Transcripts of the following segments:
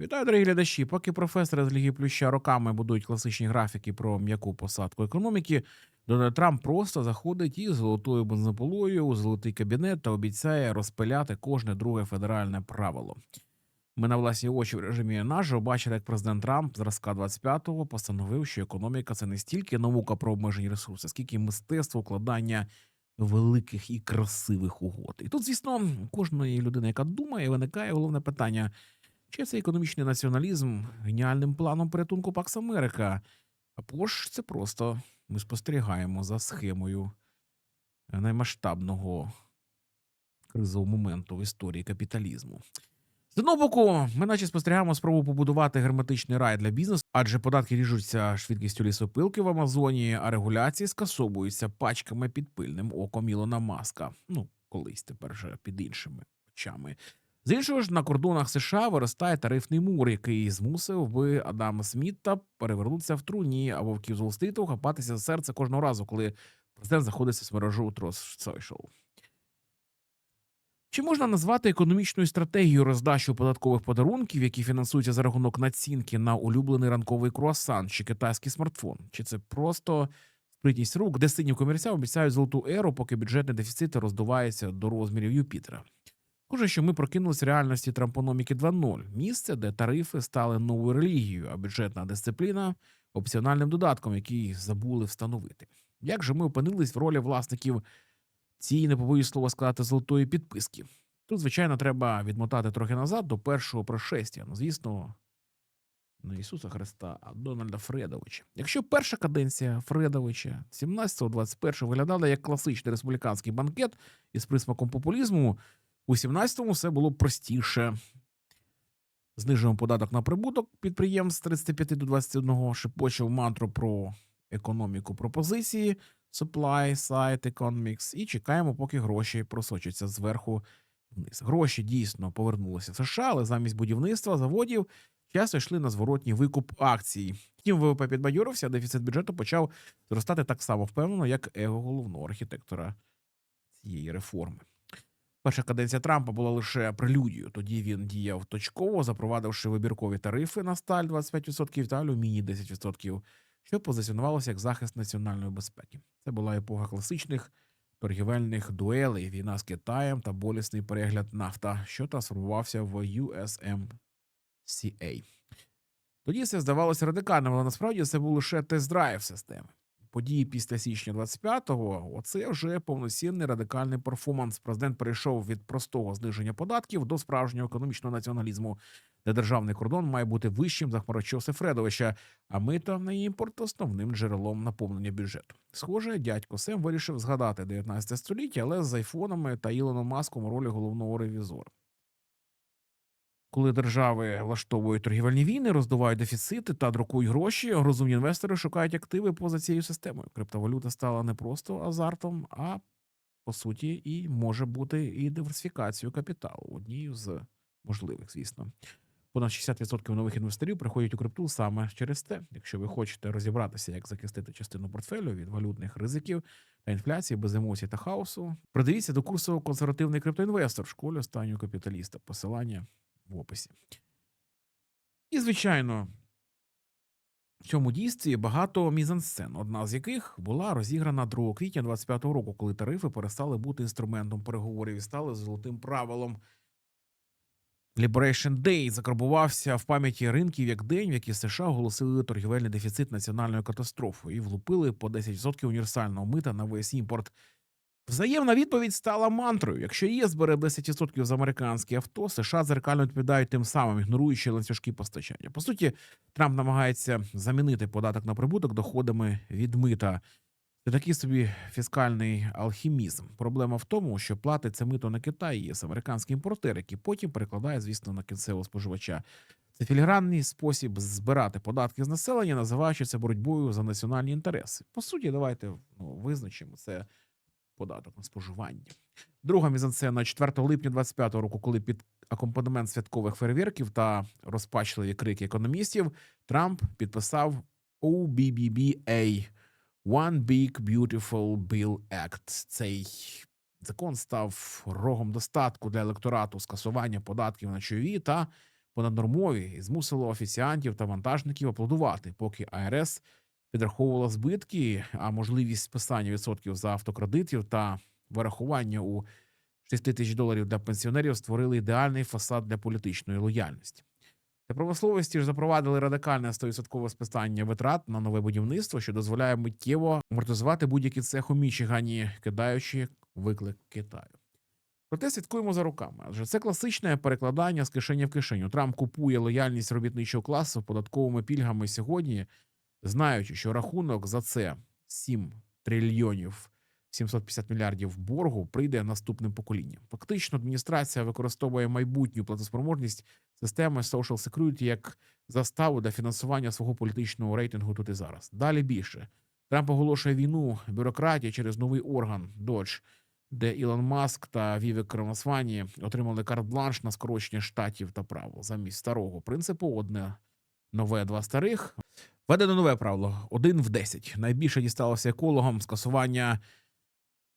Вітаю, дорогі глядачі. Поки професори з Ліги Плюща роками будують класичні графіки про м'яку посадку економіки, Дональд Трамп просто заходить із золотою бензополою у золотий кабінет та обіцяє розпиляти кожне друге федеральне правило. Ми на власні очі в режимі наживо бачили, як президент Трамп зразка 25-го постановив, що економіка це не стільки наука про обмежені ресурси, скільки мистецтво укладання великих і красивих угод. І тут, звісно, кожної людини, яка думає, виникає головне питання: чи це економічний націоналізм геніальним планом порятунку Пакс Америка? Або ж це просто ми спостерігаємо за схемою наймасштабного кризового моменту в історії капіталізму. З одного боку, ми наче спостерігаємо спробу побудувати герметичний рай для бізнесу, адже податки ріжуться швидкістю лісопилки в Амазоні, а регуляції скасовуються пачками під пильним оком Ілона Маска. Ну, колись тепер вже під іншими очами. З іншого ж на кордонах США виростає тарифний мур, який змусив би Адама Сміта перевернутися в труні, а вовків з Уолл-стріту хапатися за серце кожного разу, коли президент заходиться в мережу Trust Social. Чи можна назвати економічною стратегією роздачу податкових подарунків, які фінансуються за рахунок націнки на улюблений ранковий круасан чи китайський смартфон? Чи це просто спритність рук, де сині комерця обіцяють золоту еру, поки бюджетний дефіцит роздувається до розмірів Юпітера? Схоже, що ми прокинулися реальності трампономіки 2.0 – місце, де тарифи стали новою релігією, а бюджетна дисципліна опціональним додатком, який забули встановити. Як же ми опинились в ролі власників цієї, не побоюсь слова сказати, золотої підписки? Тут, звичайно, треба відмотати трохи назад до першого пришестя. Ну, звісно, не Ісуса Христа, а Дональда Фредовича. Якщо перша каденція Фредовича 17-21 виглядала як класичний республіканський банкет із присмаком популізму, у 17-му все було простіше. Знижуємо податок на прибуток підприємств з 35 до 21, шепочив мантру про економіку пропозиції, supply side economics, і чекаємо, поки гроші просочаться зверху вниз. Гроші дійсно повернулися в США, але замість будівництва заводів часто йшли на зворотній викуп акцій. Втім, ВВП підбадьорився, дефіцит бюджету почав зростати так само впевнено, як его головного архітектора цієї реформи. Перша каденція Трампа була лише прелюдією. Тоді він діяв точково, запровадивши вибіркові тарифи на сталь 25% та алюміній 10%, що позиціонувалося як захист національної безпеки. Це була епоха класичних торгівельних дуелей, війна з Китаєм та болісний перегляд нафта, що трансформувався в USMCA. Тоді все здавалося радикальним, але насправді це був лише тест-драйв системи. Події після січня 25-го – оце вже повноцінний радикальний перформанс. Президент перейшов від простого зниження податків до справжнього економічного націоналізму, де державний кордон має бути вищим за хмарочоси Фредовича, а мита на імпорт основним джерелом наповнення бюджету. Схоже, дядько Сем вирішив згадати 19 століття, але з айфонами та Ілоном Маском у ролі головного ревізора. Коли держави влаштовують торгівельні війни, роздувають дефіцити та друкують гроші, розумні інвестори шукають активи поза цією системою. Криптовалюта стала не просто азартом, а по суті, і може бути і диверсифікацією капіталу. Однією з можливих, звісно. Понад 60% нових інвесторів приходять у крипту саме через те. Якщо ви хочете розібратися, як захистити частину портфелю від валютних ризиків та інфляції без емоцій та хаосу, придивіться до курсу консервативний криптоінвестор в школі останнього капіталіста. Посилання в описі. І, звичайно, в цьому дійстві багато мізансцен, одна з яких була розіграна 2 квітня 25-го року, коли тарифи перестали бути інструментом переговорів і стали золотим правилом. Liberation Day закарбувався в пам'яті ринків як день, в який США оголосили торгівельний дефіцит національною катастрофою і влупили по 10% універсального мита на весь імпорт. Взаємна відповідь стала мантрою. Якщо ЄС бере 10% з американські авто, США зеркально відповідають тим самим, ігноруючи ланцюжки постачання. По суті, Трамп намагається замінити податок на прибуток доходами від мита. Це такий собі фіскальний алхімізм. Проблема в тому, що платить це мито на Китай ЄС, американський імпортер, який потім перекладає, звісно, на кінцевого споживача. Це філігранний спосіб збирати податки з населення, називаючи це боротьбою за національні інтереси. По суті, давайте ну, визначимо це податок на споживання. Друга мізансцена 4 липня 25-го року, коли під акомпанемент святкових фейерверків та розпачливі крики економістів Трамп підписав OBBBA – One Big Beautiful Bill Act. Цей закон став рогом достатку для електорату скасування податків на чайові та понаднормові і змусило офіціантів та вантажників аплодувати, поки АРС підраховувала збитки, а можливість списання відсотків за автокредитів та вирахування у 6 тисяч доларів для пенсіонерів створили ідеальний фасад для політичної лояльності. Для промисловості ж запровадили радикальне 100% списання витрат на нове будівництво, що дозволяє миттєво амортизувати будь-який цех у Мічигані, кидаючи виклик Китаю. Проте слідкуємо за руками, адже це класичне перекладання з кишені в кишеню. Трамп купує лояльність робітничого класу податковими пільгами сьогодні, знаючи, що рахунок за це 7 трильйонів 750 мільярдів боргу прийде наступним поколінням. Фактично, адміністрація використовує майбутню платоспроможність системи Social Security як заставу для фінансування свого політичного рейтингу тут і зараз. Далі більше Трамп оголошує війну бюрократії через новий орган Dodge, де Ілон Маск та Вівек Рамасвані отримали карт-бланш на скорочення штатів та правил замість старого принципу. Одне нове, два старих. Введено нове правило: один в 10. Найбільше дісталося екологам скасування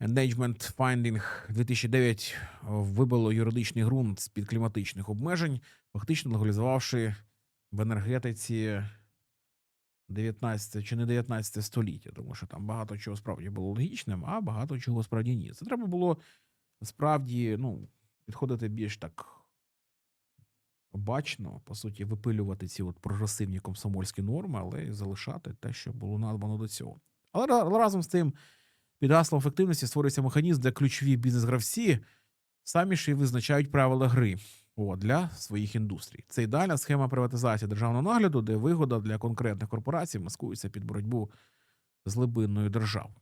Engagement Finding 2009 вибило юридичний ґрунт з під кліматичних обмежень, фактично легалізувавши в енергетиці 19 чи не 19 століття, тому що там багато чого справді було логічним, а багато чого справді ні. Це треба було справді ну, підходити більш так обачно, по суті, випилювати ці от прогресивні комсомольські норми, але й залишати те, що було надбано до цього. Але разом з тим, під гаслом ефективності створюється механізм, де ключові бізнес-гравці самі ж і визначають правила гри о, для своїх індустрій. Це ідеальна схема приватизації державного нагляду, де вигода для конкретних корпорацій маскується під боротьбу з глибинною державою.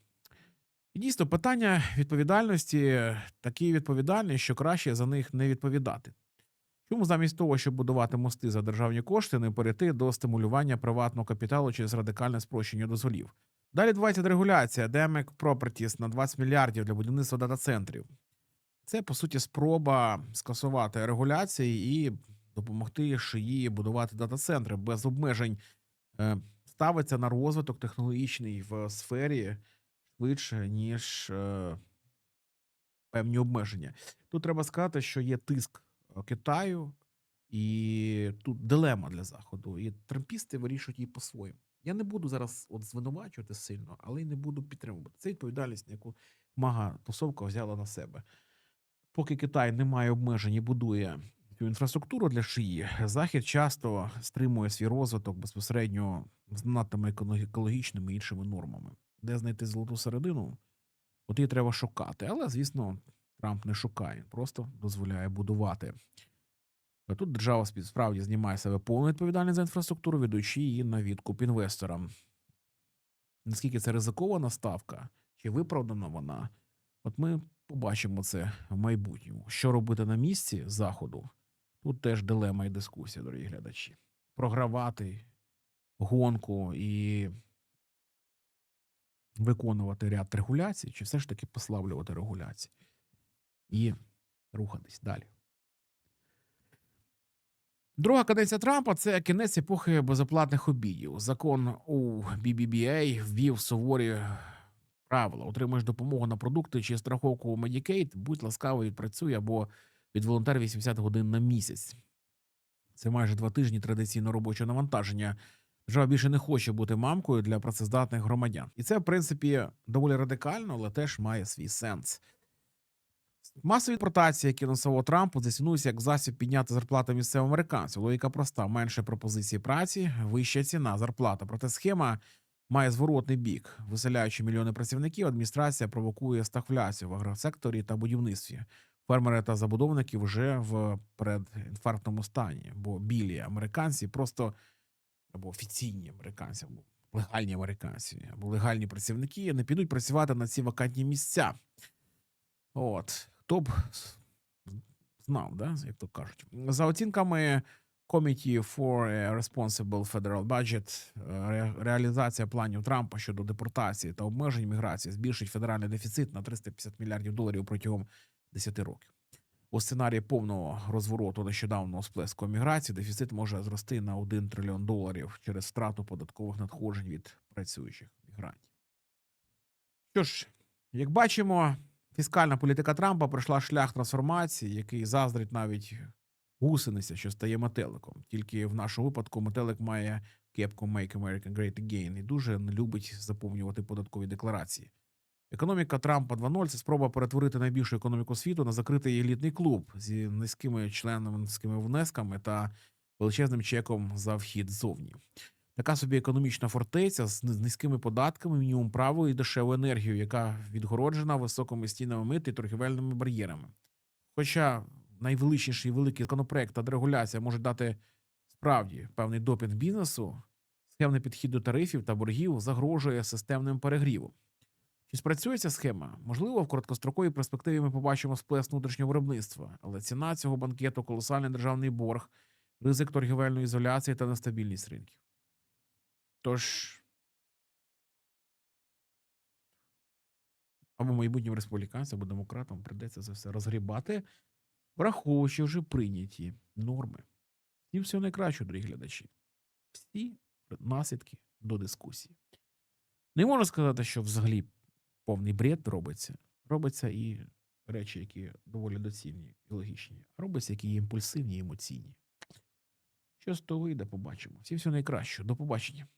І дійсно, питання відповідальності такі відповідальні, що краще за них не відповідати. Чому замість того, щоб будувати мости за державні кошти, не перейти до стимулювання приватного капіталу через радикальне спрощення дозволів? Далі відбувається дерегуляція Demic Properties на 20 мільярдів для будівництва дата-центрів. Це, по суті, спроба скасувати регуляції і допомогти шиї будувати дата-центри без обмежень. Е, Ставиться на розвиток технологічний в сфері швидше, ніж е, певні обмеження. Тут треба сказати, що є тиск Китаю, і тут дилема для Заходу. І трампісти вирішують її по-своєму. Я не буду зараз от звинувачувати сильно, але й не буду підтримувати. Це відповідальність, яку мага тусовка взяла на себе. Поки Китай не має обмежень і будує цю інфраструктуру для шиї, Захід часто стримує свій розвиток безпосередньо з надтими екологічними іншими нормами. Де знайти золоту середину, от її треба шукати. Але, звісно, Трамп не шукає, просто дозволяє будувати. Тут держава справді знімає себе повну відповідальність за інфраструктуру, віддаючи її на відкуп інвесторам. Наскільки це ризикована ставка, чи виправдана вона? От ми побачимо це в майбутньому. Що робити на місці заходу? Тут теж дилема і дискусія, дорогі глядачі. Програвати гонку і виконувати ряд регуляцій, чи все ж таки послаблювати регуляції і рухатись далі. Друга каденція Трампа це кінець епохи безоплатних обідів. Закон у BBBA ввів суворі правила. Отримуєш допомогу на продукти чи страховку у Medicaid, будь ласкавий, відпрацюй або від волонтера 80 годин на місяць. Це майже два тижні традиційно робочого навантаження. Держава більше не хоче бути мамкою для працездатних громадян. І це, в принципі, доволі радикально, але теж має свій сенс. Масові депортації, які анонсував Трамп, позиціонуються як засіб підняти зарплату місцевим американців. Логіка проста: менше пропозиції праці, вища ціна, зарплата. Проте схема має зворотний бік. Виселяючи мільйони працівників, адміністрація провокує стагфляцію в агросекторі та будівництві. Фермери та забудовники вже в передінфарктному стані, бо білі американці просто або офіційні американці, або легальні американці, або легальні працівники не підуть працювати на ці вакантні місця. От хто б знав, да, як то кажуть. За оцінками Committee for a Responsible Federal Budget, е, реалізація планів Трампа щодо депортації та обмежень міграції збільшить федеральний дефіцит на 350 мільярдів доларів протягом 10 років. У сценарії повного розвороту нещодавнього сплеску міграції дефіцит може зрости на 1 трильйон доларів через втрату податкових надходжень від працюючих мігрантів. Що ж, як бачимо, фіскальна політика Трампа пройшла шлях трансформації, який заздрить навіть гусениця, що стає метеликом. Тільки в нашому випадку метелик має кепку Make America Great Again і дуже не любить заповнювати податкові декларації. Економіка Трампа 2.0 – це спроба перетворити найбільшу економіку світу на закритий елітний клуб зі низькими членськими внесками та величезним чеком за вхід ззовні. Така собі економічна фортеця з низькими податками, мінімум правил і дешевою енергією, яка відгороджена високими стінами мит і торгівельними бар'єрами. Хоча найвеличніший великий законопроект та дерегуляція може дати справді певний допінг бізнесу, схемний підхід до тарифів та боргів загрожує системним перегрівом. Чи спрацює ця схема? Можливо, в короткостроковій перспективі ми побачимо сплеск внутрішнього виробництва, але ціна цього банкету колосальний державний борг, ризик торгівельної ізоляції та нестабільність ринків. Тож або майбутнім республіканцям, або демократам прийдеться це все розгрібати, враховуючи вже прийняті норми. І всього найкращого, дорогі глядачі. Всі наслідки до дискусії. Не можна сказати, що взагалі повний бред робиться. Робиться і речі, які доволі доцільні і логічні, а робиться, які імпульсивні і емоційні. Що з того вийде, побачимо. Всім всього найкращого. До побачення.